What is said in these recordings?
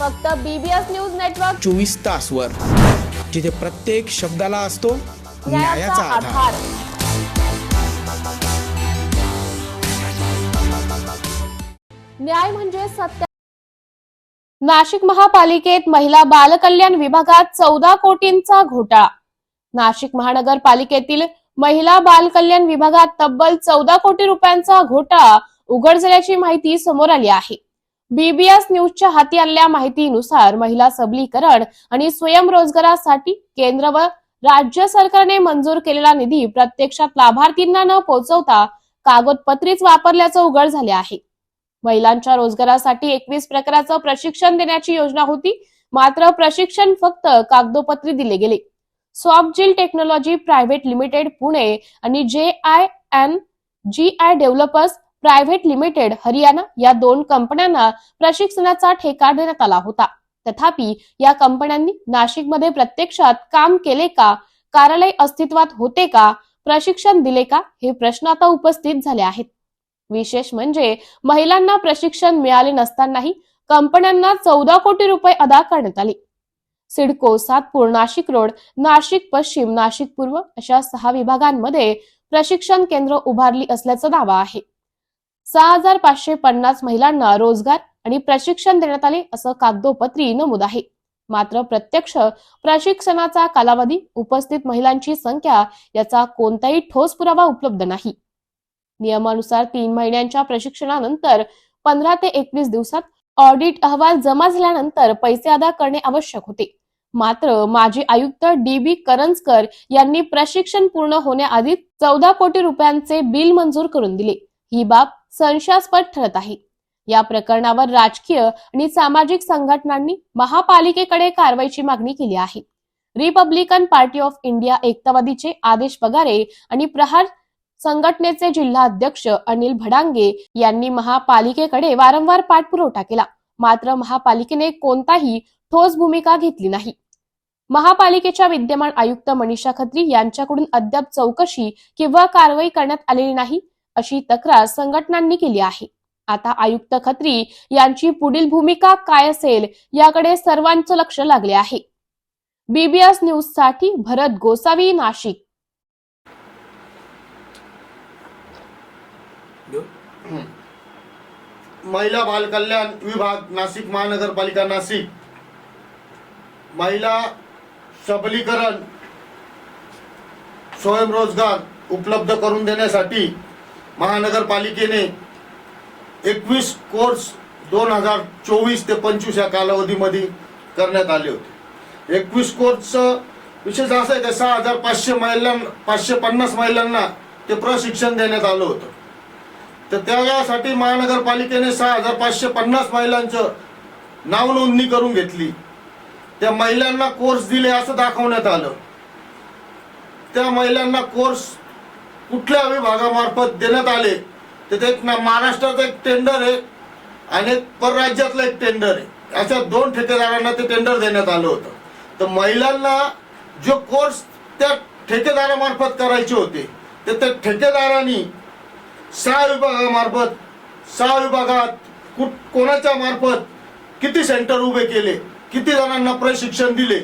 फक्त BBS news network चोवीस तासवर जिथे प्रत्येक शब्दाला असतो न्यायाचा आधार. न्याय म्हणजे सत्य. नाशिक महापालिकेत महिला बालकल्याण विभागात चौदा कोटींचा घोटाळा. नाशिक महानगरपालिकेतील महिला बालकल्याण विभागात तब्बल चौदा कोटी रुपयांचा घोटाळा उघड झाल्याची माहिती समोर आली आहे. बीबीएस न्यूजच्या हाती आलेल्या माहितीनुसार महिला सबलीकरण आणि स्वयंरोजगारासाठी केंद्र व राज्य सरकारने मंजूर केलेला निधी प्रत्यक्षात लाभार्थींना न पोहोचवता कागदपत्रीच वापरल्याचं उघड झाले आहे. महिलांच्या रोजगारासाठी एकवीस प्रकाराचं प्रशिक्षण देण्याची योजना होती मात्र प्रशिक्षण फक्त कागदोपत्री दिले गेले. Softgel technology private limited Pune आणि J I N G I developers private limited Haryana या दोन कंपन्यांना प्रशिक्षणाचा ठेका देण्यात आला होता. तथापि या कंपन्यांनी नाशिकमध्ये प्रत्यक्षात काम केले का कार्यालय अस्तित्वात होते का प्रशिक्षण दिले का हे प्रश्न आता उपस्थित झाले आहेत. विशेष म्हणजे महिलांना प्रशिक्षण मिळाले नसतानाही कंपन्यांना चौदा कोटी रुपये अदा करण्यात आले. सिडको सातपूर नाशिक रोड नाशिक पश्चिम नाशिक पूर्व अशा सहा विभागांमध्ये प्रशिक्षण केंद्र उभारली असल्याचा दावा आहे. सहा हजार पाचशे पन्नास महिलांना रोजगार आणि प्रशिक्षण देण्यात आले असं कागदोपत्री नमूद आहे. मात्र प्रत्यक्ष प्रशिक्षणाचा कालावधी उपस्थित महिलांची संख्या याचा कोणताही ठोस पुरावा उपलब्ध नाही. नियमानुसार तीन महिन्यांच्या प्रशिक्षणानंतर पंधरा ते एकवीस दिवसात ऑडिट अहवाल जमा झाल्यानंतर पैसे अदा करणे आवश्यक होते. मात्र माजी आयुक्त डी बी करंजकर यांनी प्रशिक्षण पूर्ण होण्याआधी चौदा कोटी रुपयांचे बिल मंजूर करून दिले. ही बाब संशयास्पद ठरत आहे. या प्रकरणावर राजकीय आणि सामाजिक संघटनांनी महापालिकेकडे कारवाईची मागणी केली आहे. रिपब्लिकन पार्टी ऑफ इंडिया एकतावादीचे आदेश पगारे आणि प्रहार संघटनेचे जिल्हा अध्यक्ष अनिल भडांगे यांनी महापालिकेकडे वारंवार पाठपुरवठा केला. मात्र महापालिकेने कोणताही ठोस भूमिका घेतली नाही. महापालिकेच्या विद्यमान आयुक्त मनीषा खत्री यांच्याकडून अद्याप चौकशी किंवा कारवाई करण्यात आलेली नाही. अशी तक्रार संघटनांनी केली आहे. आता आयुक्त खत्री यांची पुढील भूमिका काय असेल याकडे सर्वांचं लक्ष लागले आहे. बीबीएस न्यूजसाठी भरत गोसावी नाशिक. महिला बाल कल्याण विभाग नाशिक महानगरपालिका नाशिक. महिला सबलीकरण स्वयंरोजगार उपलब्ध करून देण्यासाठी महानगरपालिकेने एकवीस कोर्स दोन हजार चोवीस ते पंचवीस या कालावधीमध्ये करण्यात आले होते. एकवीस कोर्सचं विशेष असं आहे का सहा हजार पाचशे महिलां पाचशे पन्नास महिलांना ते प्रशिक्षण देण्यात आलं होतं. तर त्यासाठी महानगरपालिकेने सहा हजार पाचशे पन्नास महिलांचं नाव नोंदणी करून घेतली. त्या महिलांना कोर्स दिले असं दाखवण्यात आलं. त्या महिलांना कोर्स कुठल्या विभागामार्फत देण्यात आले तर ते एक ना महाराष्ट्राचं एक टेंडर आहे आणि एक परराज्यातलं एक टेंडर आहे. अशा दोन ठेकेदारांना ते टेंडर देण्यात आलं होतं. तर महिलांना जो कोर्स त्या ठेकेदारामार्फत करायचे होते तर त्या ठेकेदारांनी सहा विभागामार्फत सहा विभागात कुठ कोणाच्या मार्फत किती सेंटर उभे केले किती जणांना प्रशिक्षण दिले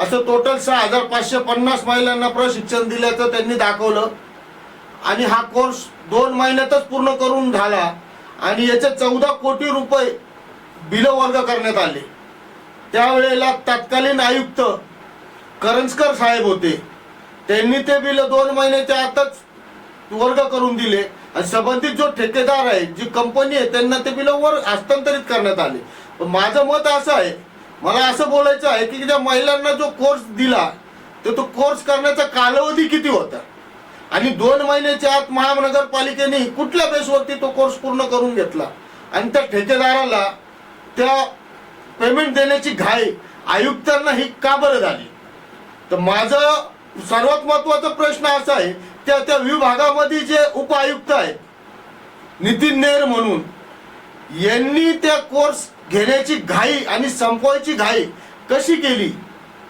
असं टोटल सहा हजार पाचशे पन्नास महिलांना प्रशिक्षण दिल्याचं त्यांनी दाखवलं. आणि हा कोर्स दोन महिन्यातच पूर्ण करून झाला. आणि याचे चौदा कोटी रुपये बिलं वर्ग करण्यात आले. त्यावेळेला तत्कालीन आयुक्त करंजकर साहेब होते. त्यांनी ते बिल दोन महिन्याच्या आतच वर्ग करून दिले. आणि संबंधित जो ठेकेदार आहे जी कंपनी आहे त्यांना ते बिल वर हस्तांतरित करण्यात आले. माझं मत असं आहे मला असं बोलायचं आहे की ज्या महिलांना जो कोर्स दिला तर तो कोर्स करण्याचा कालावधी किती होता? आणि दोन महिन्याच्या आत महानगरपालिकेने कुठल्या बेसवरती तो कोर्स पूर्ण करून घेतला? आणि त्या ठेकेदाराला त्या पेमेंट देण्याची घाई आयुक्तांना ही का बरं झाली? तर माझं सर्वात महत्त्वाचा प्रश्न असा आहे त्या त्या विभागामध्ये जे उपायुक्त आहेत नितीन नेर म्हणून यांनी त्या कोर्स घेण्याची घाई आणि संपवायची घाई कशी केली?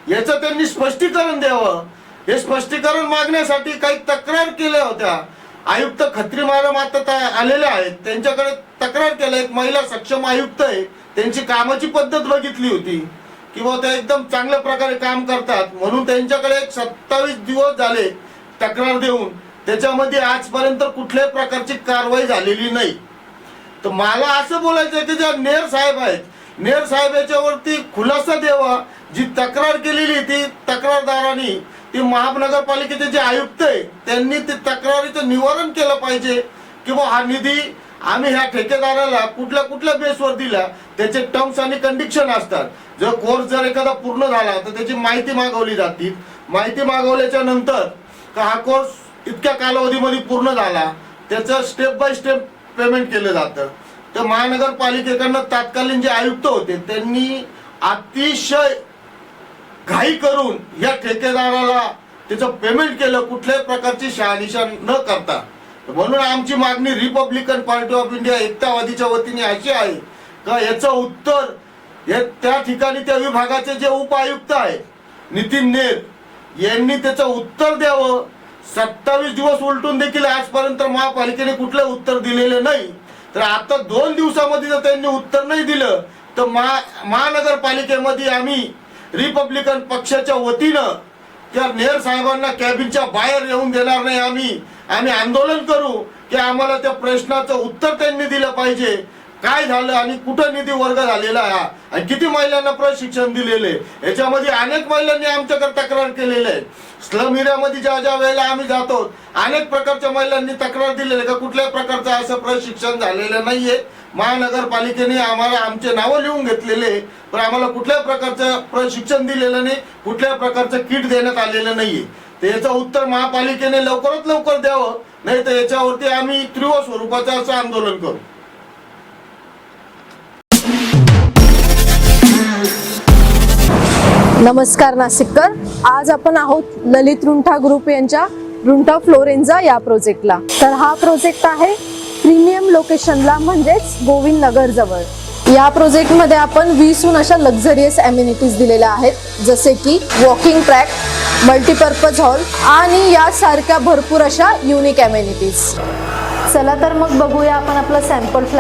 याचं त्यांनी स्पष्टीकरण द्यावं. हे स्पष्टीकरण मागण्यासाठी काही तक्रार केल्या होत्या. आयुक्त खत्री मॅडम आता आलेल्या आहेत. त्यांच्याकडे तक्रार केल्या. एक महिला सक्षम आयुक्त आहे. त्यांची कामाची पद्धत बघितली होती. किंवा ते एकदम चांगल्या प्रकारे काम करतात. म्हणून त्यांच्याकडे एक सत्तावीस दिवस झाले तक्रार देऊन. त्याच्यामध्ये आजपर्यंत कुठल्याही प्रकारची कारवाई झालेली नाही. तर मला असं बोलायचं आहे की ज्या नेर साहेब आहेत नेर साहेब वरती खुलासा द्यावा. जी तक्रार केलेली ती तक्रारदारांनी ती महानगरपालिकेचे जे आयुक्त आहे त्यांनी ते तक्रारीचं निवारण केलं पाहिजे. किंवा हा निधी आम्ही ह्या ठेकेदाराला कुठल्या कुठल्या बेसवर दिला त्याचे टर्म्स आणि कंडिशन असतात. जर कोर्स जर एखादा पूर्ण झाला तर त्याची माहिती मागवली जाते माहिती मागवल्याच्या नंतर का हा कोर्स इतक्या कालावधीमध्ये पूर्ण झाला त्याचं स्टेप बाय स्टेप पेमेंट केलं जातं. तर महानगरपालिकेकडनं तत्कालीन जे आयुक्त होते त्यांनी अतिशय घाई करून या ठेकेदाराला त्याचं पेमेंट केलं कुठल्याही प्रकारची शहानिशा न करता. म्हणून आमची मागणी रिपब्लिकन पार्टी ऑफ इंडिया एकतावादीच्या वतीने अशी आहे का याचं उत्तर हे त्या ठिकाणी त्या विभागाचे जे उपायुक्त आहेत नितीन नेर यांनी त्याचं उत्तर द्यावं. सत्तावीस दिवस उलटून देखील आजपर्यंत महापालिकेने कुठलं उत्तर दिलेलं नाही. तर आता दोन दिवसामध्ये जर त्यांनी उत्तर नाही दिलं तर महा महानगरपालिकेमध्ये आम्ही रिपब्लिकन पक्षाच्या वतीनं त्या नेहर साहेबांना कॅबिनच्या बाहेर येऊन देणार नाही आम्ही. आम्ही आंदोलन करू की आम्हाला त्या प्रश्नाचं उत्तर त्यांनी दिलं पाहिजे. काय झालं आणि कुठं निधी वर्ग झालेला आहे? आणि किती महिलांना प्रशिक्षण दिलेले? याच्यामध्ये अनेक महिलांनी आमच्याकडे तक्रार केलेली आहे. स्लम एरियामध्ये ज्या ज्या वेळेला आम्ही जातो अनेक प्रकारच्या महिलांनी तक्रार दिलेली आहे का? कुठल्याही प्रकारचं असं प्रशिक्षण झालेलं नाहीये. महानगरपालिकेने आम्हाला आमचे नावं लिहून घेतलेले पण आम्हाला कुठल्याही प्रकारचं प्रशिक्षण दिलेलं नाही कुठल्याही प्रकारचं किट देण्यात आलेलं नाहीये. तर याचं उत्तर महापालिकेने लवकरात लवकर द्यावं नाही तर याच्यावरती आम्ही तीव्र स्वरूपाचं असं आंदोलन करू. नमस्कार नाशिककर. आज आपण आहोत ललित रुंठा ग्रुप यांच्या रुंठा फ्लोरेन्झा या प्रोजेक्टला. तर हा प्रोजेक्ट आहे प्रीमियम लोकेशनला म्हणजेच गोविंद नगर जवळ या प्रोजेक्टमध्ये आपण वीसहून अशा लक्झरियस ॲम्युनिटीज दिलेल्या आहेत जसे की वॉकिंग ट्रॅक मल्टीपर्पज हॉल आणि यासारख्या भरपूर अशा युनिक ॲम्युनिटीज चला तर मग बघूया आपण आपला सॅम्पल फ्लॅट